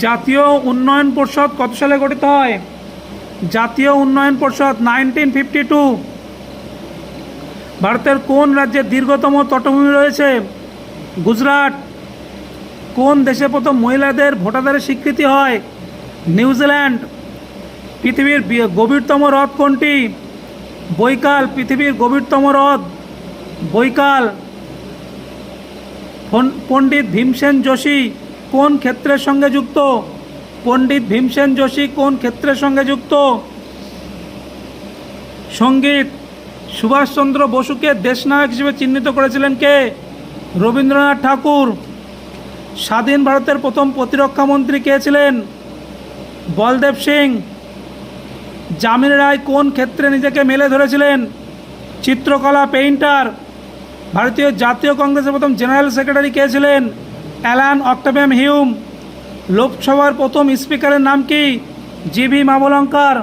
জাতীয় উন্নয়ন পরিষদ কত সালে গঠিত হয়? জাতীয় উন্নয়ন পরিষদ নাইনটিন ফিফটি টু। ভারতের কোন রাজ্যের দীর্ঘতম তটভূমি রয়েছে? গুজরাট। কোন দেশে প্রথম মহিলাদের ভোটাধারের স্বীকৃতি হয়? নিউজিল্যান্ড। পৃথিবীর গভীরতম হ্রদ কোনটি? বৈকাল, পৃথিবীর গভীরতম হ্রদ। বৈকাল। পণ্ডিত ভীমসেন যোশী। কোন ক্ষেত্রের সঙ্গে যুক্ত? পণ্ডিত ভীমসেন যোশী কোন ক্ষেত্রের সঙ্গে যুক্ত? সংগীত সুভাষচন্দ্র বসুকে দেশনায়ক হিসেবে চিহ্নিত করেছিলেন কে? রবীন্দ্রনাথ ঠাকুর। স্বাধীন ভারতের প্রথম প্রতিরক্ষা মন্ত্রী কে ছিলেন? বলদেব সিং। জামিন রায় কোন ক্ষেত্রে নিজেকে মেলে ধরেছিলেন? চিত্রকলা পেইন্টার। ভারতীয় জাতীয় কংগ্রেসের প্রথম জেনারেল সেক্রেটারি কে ছিলেন? অ্যালান অক্টোবেম হিউম লোকসভার প্রথম স্পিকারের নাম কি? জিবি মাবলঙ্কার